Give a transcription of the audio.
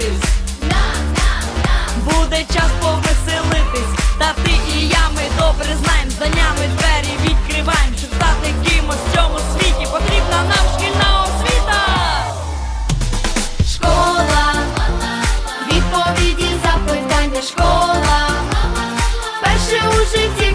Досить буде час повеселитись. Та ти і я ми добре знаємо, за нами двері відкриваємо. Щоб стати кимось в цьому світі, потрібна нам шкільна освіта. Школа, відповіді запитання школа. Перше у житті